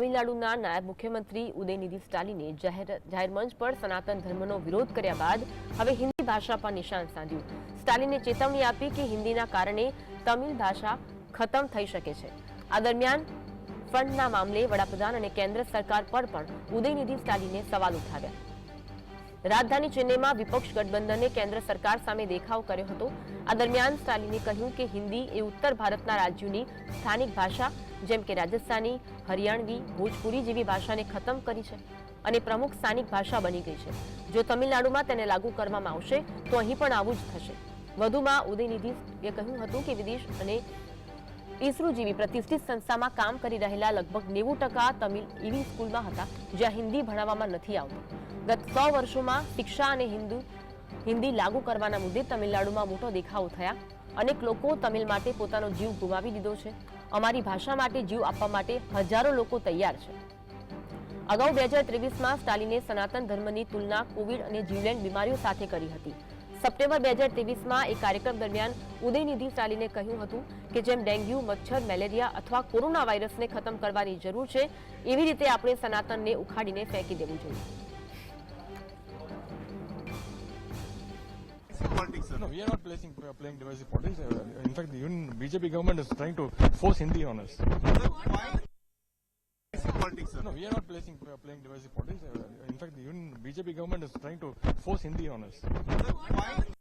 તમિલનાડુના નાયબ મુખ્યમંત્રી ઉદયનિધિ સ્ટાલિને જાહેર મંચ પર સનાતન ધર્મનો વિરોધ કર્યા બાદ હવે હિન્દી ભાષા પર નિશાન સાધ્યું. સ્ટાલિને ચેતવણી આપી કે હિન્દીના કારણે તમિલ ભાષા ખતમ થઈ શકે છે. આ દરમિયાન ફંડના મામલે વડાપ્રધાન અને કેન્દ્ર સરકાર પર પણ ઉદયનિધિ સ્ટાલિને સવાલ ઉઠાવ્યા. રાજધાની ચેન્નઈમાં વિપક્ષ ગઠબંધને કેન્દ્ર સરકાર સામે દેખાવ કર્યો હતો. આ દરમિયાન સ્ટાલિને કહ્યું કે હિન્દી એ ઉત્તર ભારતના રાજ્યોની સ્થાનિક ભાષા, જેમ કે રાજસ્થાની હરિયાણવી ભોજપુરી જેવી ભાષાને ખતમ કરી છે અને પ્રમુખ સ્થાનિક ભાષા બની ગઈ છે. જો તમિલનાડુમાં તેને લાગુ કરવામાં આવશે, તો અહીં પણ આવું જ થશે. વધુમાં ઉદયનિધિએ કહ્યું હતું કે વિદેશ અને ઈસરો જેવી પ્રતિષ્ઠિત સંસ્થામાં કામ કરી રહેલા લગભગ નેવું ટકા તમિલ એવી સ્કૂલમાં હતા, જ્યાં હિન્દી ભણાવવામાં નથી આવતું. ગત સો વર્ષોમાં શિક્ષા અને હિન્દુ, હિન્દી લાગુ કરવાના મુદ્દે તમિલનાડુમાં મોટો દેખાવો થયા. અનેક લોકો તમિલ માટે પોતાનો જીવ ગુમાવી દીધો છે. અમારી ભાષા માટે જીવ આપવા માટે હજારો લોકો તૈયાર છે. અગાઉ બે હજાર ત્રેવીસમાં સ્ટાલિને સનાતન ધર્મની તુલના કોવિડ અને જીવલેણ બીમારીઓ સાથે કરી હતી. સપ્ટેમ્બર બે હજાર ત્રેવીસમાં એક કાર્યક્રમ દરમિયાન ઉદયનિધિ સ્ટાલિને કહ્યું હતું કે જેમ ડેન્ગ્યુ, મચ્છર, મેલેરિયા અથવા કોરોના વાયરસને ખતમ કરવાની જરૂર છે, એવી રીતે આપણે સનાતનને ઉખાડીને ફેંકી દેવું જોઈએ. Politics, sir. No, we are not placing, uh, playing divisive politics. Uh, in fact, even BJP government is trying to force Hindi on us. Politics, sir? No, we are not placing, uh, playing divisive politics. Uh, in fact, even BJP government is trying to force Hindi on us.